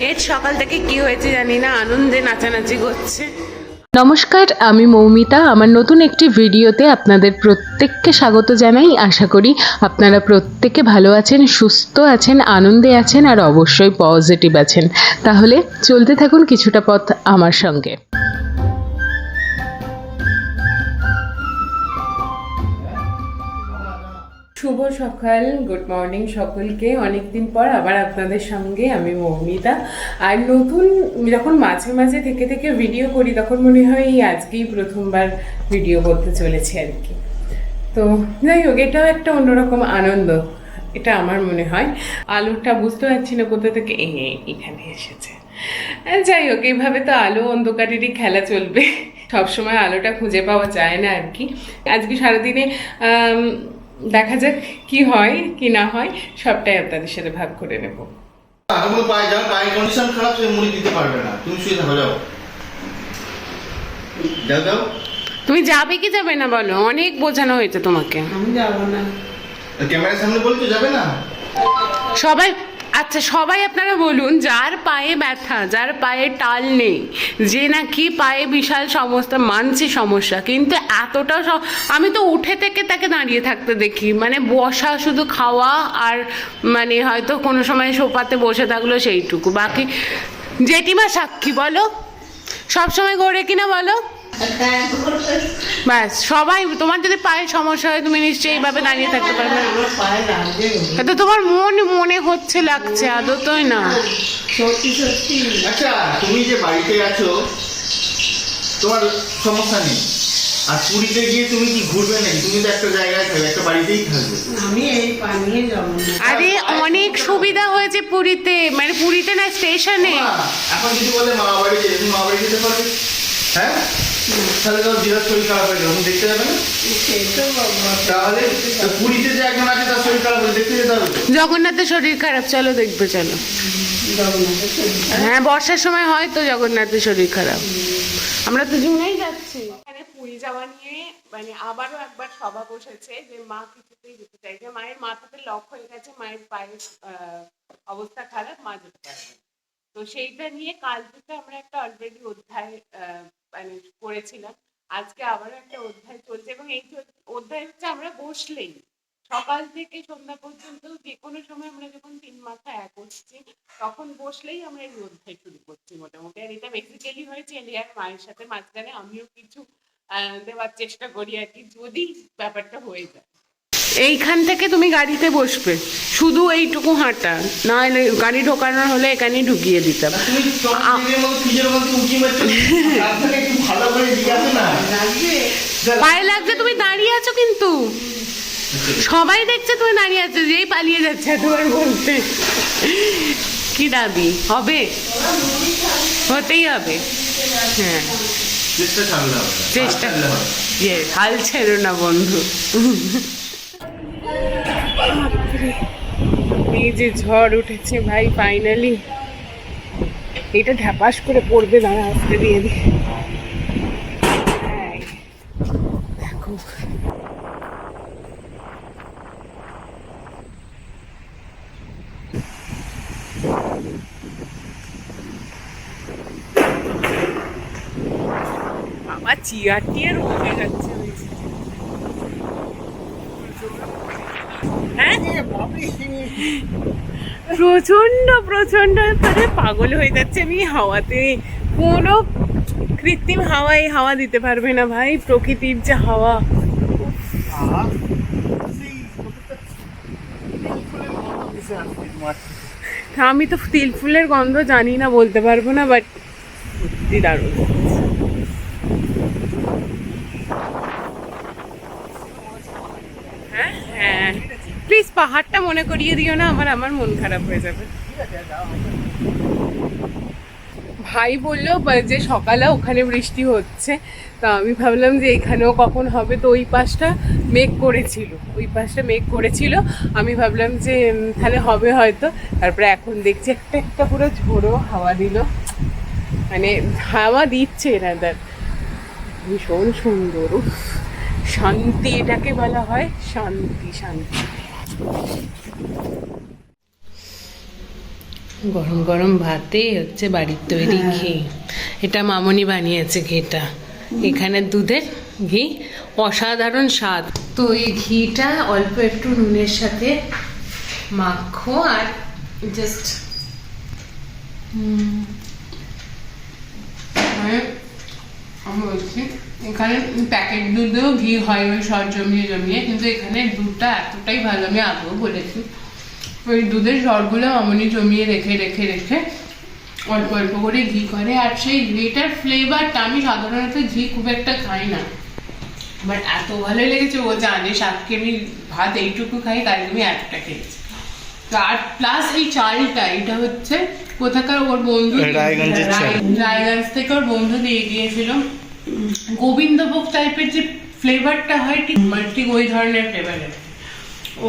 এর সকাল থেকে কি হয়েছে জানি না, আনন্দে নাচানাচি করছে। নমস্কার, আমি মৌমিতা। আমার নতুন একটি ভিডিওতে আপনাদের প্রত্যেককে স্বাগত জানাই। আশা করি আপনারা প্রত্যেকে ভালো আছেন, সুস্থ আছেন, আনন্দে আছেন, আর অবশ্যই পজিটিভ আছেন। তাহলে চলতে থাকুন কিছুটা পথ আমার সঙ্গে। শুভ সকাল গুড মর্নিং সকলকে। অনেকদিন পর আবার আপনাদের সঙ্গে আমি মৌমিতা। আর নতুন, যখন মাঝে মাঝে থেকে থেকে ভিডিও করি, তখন মনে হয় এই আজকেই প্রথমবার ভিডিও করতে চলেছে আর কি। তো যাই হোক, এটাও একটা অন্যরকম আনন্দ, এটা আমার মনে হয়। আলোটা বুঝতে পারছি না কোথা থেকে এখানে এসেছে। যাই হোক, এইভাবে তো আলো অন্ধকারেরই খেলা চলবে। সবসময় আলোটা খুঁজে পাওয়া যায় না আর কি। আজকে সারাদিনে দেখা যাক কি হয় কি না হয় সবটাই আপনাদের সাথে ভাগ করে নেব। আমার পায়ে যাও পায়ে কন্ডিশন খারাপ সে মুড়ি দিতে পারবে না। তুমি শুয়ে থাকো যাও। যাও যাও। তুমি যাবে কি যাবে না বলো? অনেক বোঝানো হয়েছে তোমাকে। আমি যাব না। ক্যামেরার সামনে বলছো যাবে না? সবাই আচ্ছা সবাই আপনারা বলুন, যার পায়ে ব্যথা, যার পায়ে টাল নেই, যে নাকি পায়ে বিশাল সমস্যা মানছি সমস্যা, কিন্তু এতটা আমি তো উঠে থেকে তাকে দাঁড়িয়ে থাকতে দেখি মানে বসা শুধু খাওয়া আর মানে হয়তো কোনো সময় সোফাতে বসে থাকল সেইটুকু। বাকি, জেঠিমা সাক্ষী বলো সব সময় গড়ে কিনা বলো? ব্যাস সবাই তোমার যদি পায়ের সমস্যা হয় তুমি নিশ্চয়ই এইভাবে দাঁড়িয়ে থাকতে পারবে। তো তোমার মন মনে হচ্ছে লাগছে আদতই না। সত্যি সত্যি। আচ্ছা তুমি যে বাড়িতে আছো তোমার সমস্যা নেই। আর পুরীতে গিয়ে তুমি কি ঘুরবে নাকি? তুমি তো একটা জায়গায় থাকবে একটা বাড়িতেই থাকবে। আমি এই পানিয়ে যাব আরে অনেক সুবিধা হয়েছে পুরীতে। মানে পুরীতে না স্টেশনে। এখন যদি বলে মা বাড়ি যেতে মা বাড়ি যেতে পারবে? হ্যাঁ? তাহলে তো বিরাট শরীর খারাপ হয়ে যাবে দেখতে যাবে না? সে তো বাবা তাহলে পুরীতে যে একজন আছে তার শরীর খারাপ দেখতে যেতে হবে জগন্নাথের শরীর খারাপ চলো দেখবে চলো। হ্যাঁ বর্ষার সময় হয় তো জগন্নাথের শরীর খারাপ। আমরা তো জুনেই যাচ্ছি। এখানে পুরী যাওয়া নিয়ে মানে আবারও একবার সভা বসেছে যে মা কিছুতেই যেতে চাইছে মায়ের মাথাতে লক হয়ে গেছে মায়ের পায়ের আহ, অবস্থা খারাপ মা যেতে পারবে না। তো সেইটা নিয়ে কাল থেকে আমরা একটা অলরেডি অধ্যায় আহ, মানে করেছিলাম। আজকে আবারও একটা অধ্যায় চলছে এবং এই অধ্যায় হচ্ছে আমরা বসলেই। সকাল থেকে সন্ধ্যা পর্যন্ত যে কোনো সময় আমরা যখন তিন মাথা এক হচ্ছি, তখন বসলেই আমরা এই অধ্যায় শুরু করছি মোটামুটি। আর এটা বেসিক্যালি হয়েছে এলিয়ার মায়ের সাথে মাঝখানে আমিও কিছু দেওয়ার চেষ্টা করি আর কি, যদি ব্যাপারটা হয়ে যায়। এইখান থেকে তুমি গাড়িতে বসবে। শুধু এইটুকু হাঁটা। না হলে গাড়ি ঢোকানোর হলে এখানেই ঢুকিয়ে দিতাম। লাগবে। পায়ে লাগছে তুমি দাঁড়িয়ে আছো কিন্তু। সবাই দেখছে তুমি দাঁড়িয়ে আছো যেই পালিয়ে যাচ্ছে তোমার বলতে কি দাবি? হবে? হতেই হবে। হ্যাঁ। চেষ্টা। ইয়ে হাল ছেড়ো না বন্ধু। এই যে ঝড় উঠেছে ভাই ফাইনালি এটা ঢাপাস করে পড়বে, দাঁড়া, আসতে দিয়ে দি। দেখো। বাবা, চিয়ার টিয়ার উঠে যাচ্ছে ওই যে। হ্যাঁ প্রচণ্ড প্রচণ্ড মানে পাগল হয়ে যাচ্ছে আমি হাওয়াতে। কোনো কৃত্রিম হাওয়ায় হাওয়া দিতে পারবে না ভাই, প্রকৃতির যে হাওয়া। আমি তো তিল ফুলের গন্ধ জানি না, বলতে পারব না বাট সত্যি দারুণ হ্যাঁ হ্যাঁ প্লিজ পাহাড়টা মনে করিয়ে দিও না, আমার আমার মন খারাপ হয়ে যাবে। ভাই বলল যে সকালে ওখানে বৃষ্টি হচ্ছে, তা আমি ভাবলাম যে এখানেও কখন হবে, তো ওই পাশটা মেঘ করেছিল, ওই পাশটা মেঘ করেছিল। আমি ভাবলাম যে তাহলে হবে হয়তো। তারপরে এখন দেখছি একটা একটা পুরো ঝোড়ো হাওয়া দিল। মানে হাওয়া দিচ্ছে রাদার ভীষণ সুন্দর শান্তি এটাকে বলা হয়, শান্তি শান্তি। গরম গরম ভাতে হচ্ছে বাড়ির তৈরি হ্যাঁ। ঘি। এটা মামনি বানিয়েছে ঘিটা। এখানে দুধের ঘি অসাধারণ স্বাদ। তো এই ঘিটা অল্প একটু নুনের সাথে মাখো আর জাস্ট আমি বলছি এখানে প্যাকেট দুধেও ঘি হয় ওই সর জমিয়ে জমিয়ে কিন্তু এখানে দুধটা এতটাই ভালো আমি আগেও বলেছি। ওই দুধের সরগুলো অমনি জমিয়ে রেখে রেখে রেখে অল্প অল্প করে ঘি করে আর সেই ঘিটার ফ্লেভারটা আমি সাধারণত ঘি খুব একটা খাই না। বাট এত ভালো লেগেছে ও জানে সাতকে আমি ভাত এইটুকু খাই তাই আমি এতটা খেয়েছি। আর প্লাস এই চালটা এটা হচ্ছে কোথাকার ওর বন্ধু রায়গঞ্জ থেকে ওর বন্ধু দিয়ে গিয়েছিল। গোবিন্দভোগ টাইপের যে ফ্লেভারটা হয় ঠিক মানে ঠিক ওই ধরনের ফ্লেভার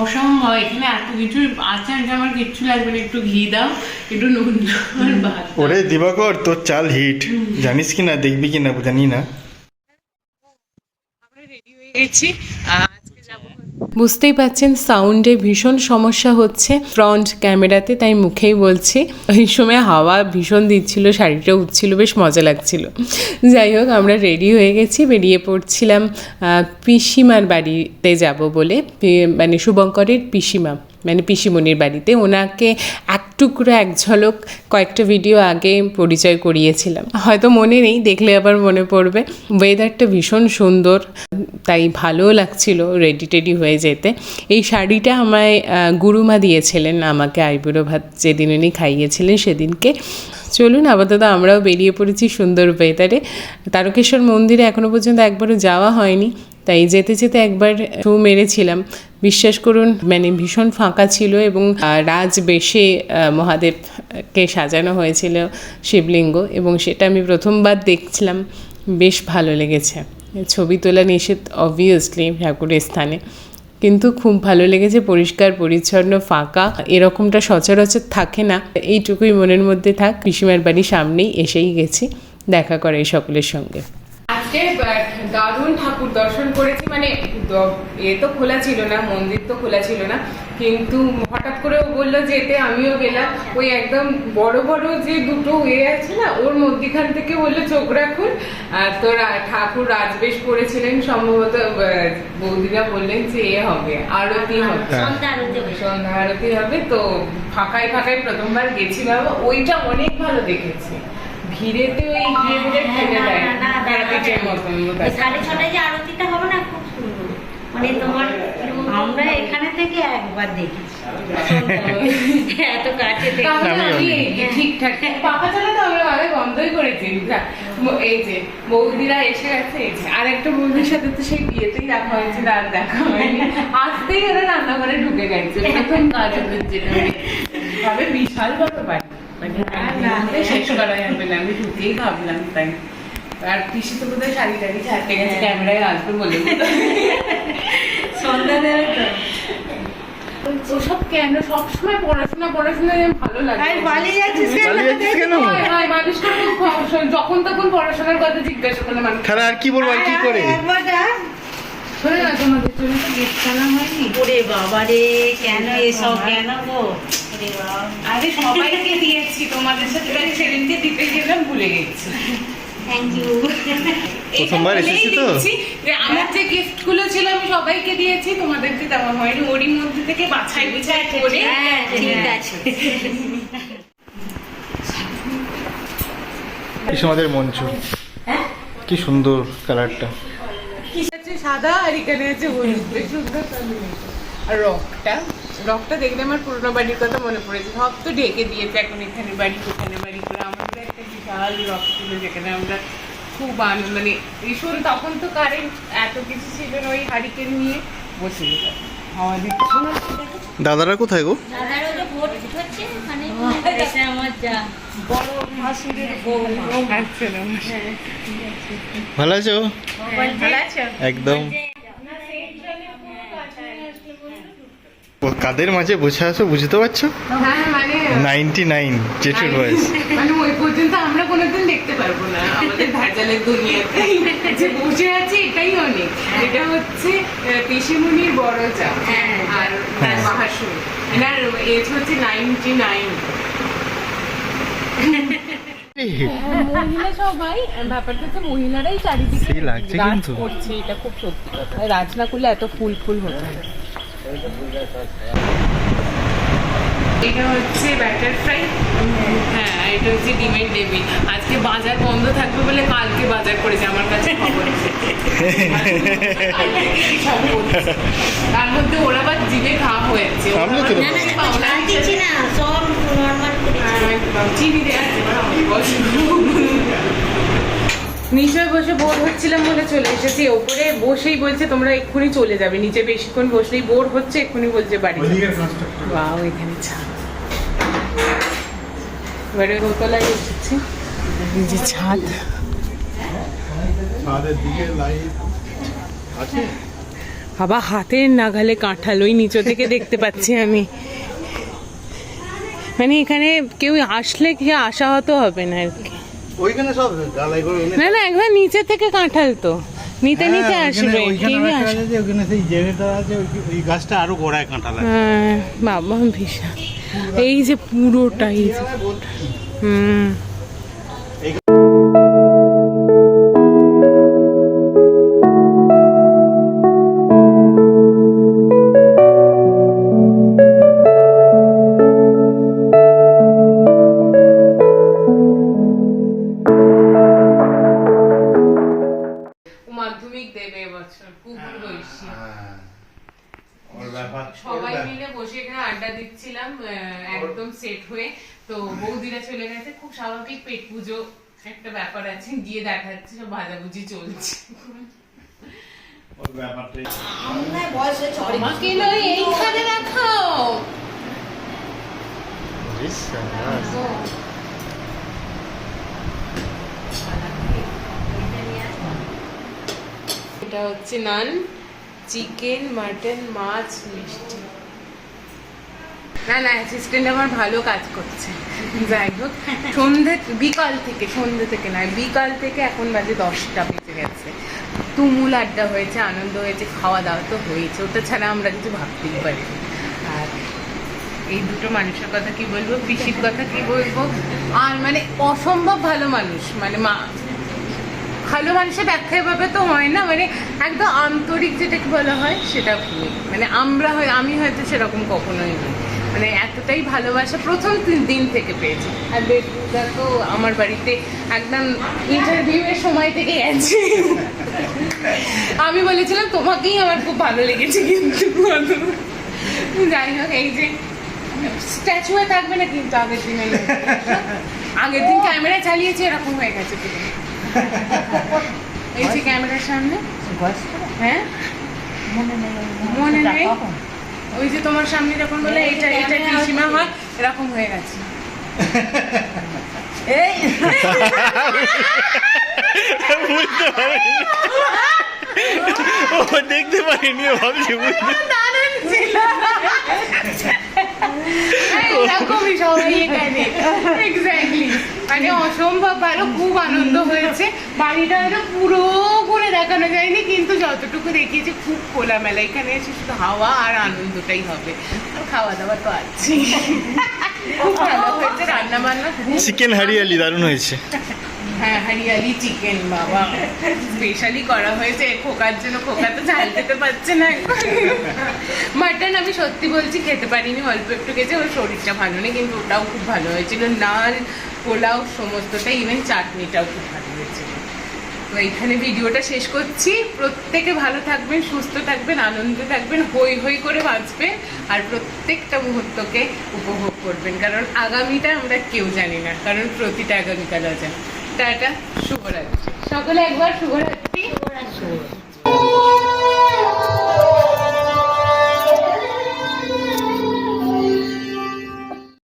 অসম্ভব এখানে এত কিছু আছে যে আমার কিচ্ছু লাগবে না একটু ঘি দাও একটু নুন। ওরে দিবাকর তোর চাল হিট। জানিস কি না দেখবি কি না জানি না। আমরা রেডি হয়ে গেছি। আজকে যাব বুঝতেই পাচ্ছেন সাউন্ডে ভীষণ সমস্যা হচ্ছে। ফ্রন্ট ক্যামেরাতে তাই মুখেই বলছি। ওই সময় হাওয়া ভীষণ দিচ্ছিল, শাড়িটা উঠছিল, বেশ মজা লাগছিল। যাই হোক, আমরা রেডি হয়ে গেছি, বেরিয়ে পড়ছিলাম পিসিমার বাড়িতে যাব বলে মানে শুভঙ্করের পিসিমা মানে পিসিমণির বাড়িতে। ওনাকে এক টুকরো, এক ঝলক কয়েকটা ভিডিও আগে পরিচয় করিয়েছিলাম। হয়তো মনে নেই, দেখলে আবার মনে পড়বে। ওয়েদারটা ভীষণ সুন্দর, তাই ভালোও লাগছিল রেডি টেডি হয়ে যেতে। এই শাড়িটা আমায় গুরুমা দিয়েছিলেন আমাকে আইবুড়ো ভাত যেদিন উনি খাইয়েছিলেন সেদিনকে। চলুন আপাতত আমরাও বেরিয়ে পড়েছি সুন্দর ওয়েদারে তারকেশ্বর মন্দিরে এখনও পর্যন্ত একবারও যাওয়া হয়নি, তাই যেতে যেতে একবার শু মেরেছিলাম। বিশ্বাস করুন মানে ভীষণ ফাঁকা ছিল এবং রাজ বেশে মহাদেবকে সাজানো হয়েছিল শিবলিঙ্গ এবং সেটা আমি প্রথমবার দেখছিলাম। বেশ ভালো লেগেছে। ছবি তোলা নিষেধ অবভিয়াসলি ঠাকুরের স্থানে। কিন্তু খুব ভালো লেগেছে, পরিষ্কার, পরিচ্ছন্ন, ফাঁকা, এরকমটা সচরাচর থাকে না। এইটুকুই মনের মধ্যে থাক, পিসিমার বাড়ি সামনেই এসেই গেছি, দেখা করে এই সকলের সঙ্গে। আজকে দারুণ ঠাকুর দর্শন করেছি মানে এ তো খোলা ছিল না, মন্দির তো খোলা ছিল না কিন্তু হঠাৎ করে ও বলল যেতে আমিও গেলাম ওই একদম বড় বড় যে দুটো ওয়ে আছে না ওর মধ্যিখান থেকে বলল চোখ রাখুন আর তো রা- ঠাকুর রাজবেশ পড়েছিলেন সম্ভবত বৌদিরা বললেন যে এ হবে আরতি হবে সন্ধ্যা আরতি হবে তো ফাঁকায় ফাঁকায় প্রথমবার গেছি বাবা ওইটা অনেক ভালো দেখেছি ভিড়েতে ওই ঘিরে ফেলে দেয়। সাড়ে ছটায় যে আরতিটা হবে না খুব সুন্দর মানে তোমার আমরা এখানে থেকে একবার দেখেছি। এত কাছে থেকে তাহলে আমিও আমি ঠিকঠাক পাখা চালাতে আমরা আগে বন্ধই করেছি। এই যে বৌদিরা এসে গেছে এই যে আর একটা বৌদির সাথে তো সেই বিয়েতেই দেখা হয়েছিল আর দেখা হয়নি। আসতেই ওরা রান্নাঘরে ঢুকে গেছে প্রথম কাজ ওদের যেটা। ভাবে বিশাল বড় বাড়ি। মানে রান্নাতে শেষ করা যাবে না আমি ঢুকেই ভাবলাম তাই। আর পিসি তো বোধহয় শাড়ি টাড়ি ছাড়তে গেছে ক্যামেরায় আসবে বলে। সন্ধ্যা দেবে ওসব কেন? সবসময় পড়াশোনা পড়াশোনা ভালো লাগে। আর পালিয়ে যাচ্ছিস কেন? পালিয়ে যাচ্ছিস কেন? হয়, মানুষটা খুব যখন তখন পড়াশোনার কথা জিজ্ঞাসা করলে মানুষ তাহলে আর কি বলব আর কি করে? শোনো না তোমাদের জন্য তো হয়নি। ওরে বাবা রে কেন এসব কেন গো? ওরে বাবা। আরে সবাইকে দিয়েছি তোমাদের সাথে। সেদিনকে দিতে গেলাম ভুলে গেছি। থ্যাংক ইউ প্রথমবার এসেছি তো? যে আমার যে গিফটগুলো ছিল আমি সবাইকে দিয়েছি তোমাদেরকে দেওয়া হয়নি। ওরই মধ্যে থেকে বাছাই বুছাই করে হ্যাঁ ঠিক আছে। আমাদের মঞ্চ? কি সুন্দর কালারটা। আছে? সাদা আর এখানে আছে হলুদ। সুন্দর আর রকটা? রকটা দেখলে আমার পুরোনো বাড়ির কথা মনে পড়েছে সব তো ঢেকে দিয়েছে এখন এখানে বাড়ি ওখানে বাড়ি করে। একটা বিশাল রক ছিল যেখানে আমরা খুব আনন্দ মানে ভীষণ তখন তো কারেন্ট এত কিছু ছিল না ওই হারিকেন নিয়ে বসে যেতাম। হাওয়া দিচ্ছিল না দাদারা কোথায় গো? মানে ভালো আছো? একদম। কাদের মাঝে বসে আছো বুঝতে পারছ? হ্যাঁ মানে নাইনটি নাইন জেঠুর বয়স মানে ওই পর্যন্ত আমরা কোনোদিন দেখতে পারব না আমাদের ভার্চালের দুনিয়াতে। যে বসে আছে এটাই অনেক। এটা হচ্ছে আহ, পিসিমণির বড় চা হ্যাঁ। আর হ্যাঁ। মাহাসুর এনার এজ হচ্ছে নাইনটি নাইন মহিলা সবাই ব্যাপারটা হচ্ছে মহিলারাই চারিদিকে রাজ করছে এটা খুব সত্যি কথা। রাজ না করলে এত ফুল ফুল হতো এটা হচ্ছে ব্যাটার ফ্রাই। হ্যাঁ এটা হচ্ছে ডিমের ডেবি আজকে বাজার বন্ধ থাকবে বলে কালকে বাজার করেছে আমার কাছে খবর তার মধ্যে ওরা আবার জিভে ঘা হয়েছে। হ্যাঁ, চিনি। নিচে বসে বোর হচ্ছিলাম বলে চলে এসেছি। ওপরে বসেই বলছে তোমরা এক্ষুনি চলে যাবে। নিচে বেশিক্ষণ বসলেই বোর হচ্ছে এক্ষুনি বলছে বাড়ি বাও এখানে ছাদ এবারে দোতলায় এসেছি। এই যে ছাদ। ছাদের দিকে লাইট বাবা হাতের নাগালে কাঁঠাল ওই নিচে থেকে দেখতে পাচ্ছি আমি। মানে এখানে কেউ আসলে কি আশাহত হবে না আর কি। ওইখানে সব জ্বালাই করে না না একবার নিচে থেকে কাঁঠাল তো। নিতে হ্যাঁ, নিতে আসবে কেউই আসবে। ওখানে সেই আছে ওই- গাছটা আরও গোড়ায় কাঁটা লাগে হ্যাঁ বাবা ভীষণ। এই যে পুরোটাই হুম। খুব স্বাভাবিক পেট পুজো একটা ব্যাপার আছে গিয়ে দেখা যাচ্ছে সব ভাজাভুজি চলছে। আমাকে নয় এইখানে রাখাও এটা হচ্ছে নান চিকেন মাটন মাছ মিষ্টি। না না অ্যাসিস্ট্যান্ট আমার ভালো কাজ করছে। যাই হোক, সন্ধে বিকাল থেকে, সন্ধে থেকে নয়, বিকাল থেকে এখন বাজে দশটা বেজে গেছে। তুমুল আড্ডা হয়েছে, আনন্দ হয়েছে খাওয়া দাওয়া তো হয়েছে, ওটা ছাড়া আমরা কিছু ভাবতেই পারি আর এই দুটো মানুষের কথা কি বলব, পিসির কথা কি বলব? আর মানে অসম্ভব ভালো মানুষ মানে মা ভালো মানুষের ব্যাখ্যা তো হয় না মানে একদম আন্তরিক যেটাকে বলা হয়, সেটা ভুল। মানে আমরা হয় আমি হয়তো সেরকম কখনোই নই। মানে এতটাই ভালোবাসা প্রথম দিন থেকে পেয়েছি। আর বেদা তো আমার বাড়িতে একদম ইন্টারভিউয়ের সময় থেকে আছে আমি বলেছিলাম তোমাকেই আমার খুব ভালো লেগেছে কিন্তু। যাই হোক এই যে স্ট্যাচু হয়ে থাকবে না কিন্তু আগের দিনে আগের দিন ক্যামেরা চালিয়েছে এরকম হয়ে গেছে এই যে ক্যামেরার সামনে। হ্যাঁ? মনে নেই। মনে নেই। ওই যে তোমার সামনে যখন বলে এটা এটা পিসিমা হয়? এরকম হয়ে গেছে। এই বুঝতে পারিনি। ও দেখতে পারিনি ভাবছি বুঝতে এরকমই সবাই এখানে। এক্স্যাক্টলি মানে অসম্ভব ভালো খুব আনন্দ হয়েছে। বাড়িটা পুরো দেখানো যায়নি কিন্তু যতটুকু দেখিয়েছি খুব খোলামেলা। এখানে এসে শুধু হাওয়া আর আনন্দটাই হবে। আর খাওয়া দাওয়া তো আছে খুব ভালো হয়েছে রান্না বান্না চিকেন হারিয়ালি দারুণ হয়েছে। হ্যাঁ হরিয়ালি চিকেন বাবা। স্পেশালি করা হয়েছে খোকার জন্য খোকা তো ঝাল খেতে পারছে না। মাটন আমি সত্যি বলছি খেতে পারিনি অল্প একটু খেয়েছি ওর শরীরটা ভালো নেই কিন্তু ওটাও খুব ভালো হয়েছিল। নান পোলাও সমস্তটা ইভেন চাটনিটাও খুব ভালো হয়েছিল। তো এইখানে ভিডিওটা শেষ করছি। প্রত্যেকে ভালো থাকবেন সুস্থ থাকবেন আনন্দে থাকবেন হই হই করে বাঁচবেন আর প্রত্যেকটা মুহূর্তকে উপভোগ করবেন। কারণ আগামীটা আমরা কেউ জানি না কারণ প্রতিটা আগামীকাল তা এটা শুভরাত্রি। সকলে একবার শুভরাত্রি। ওরা শোয়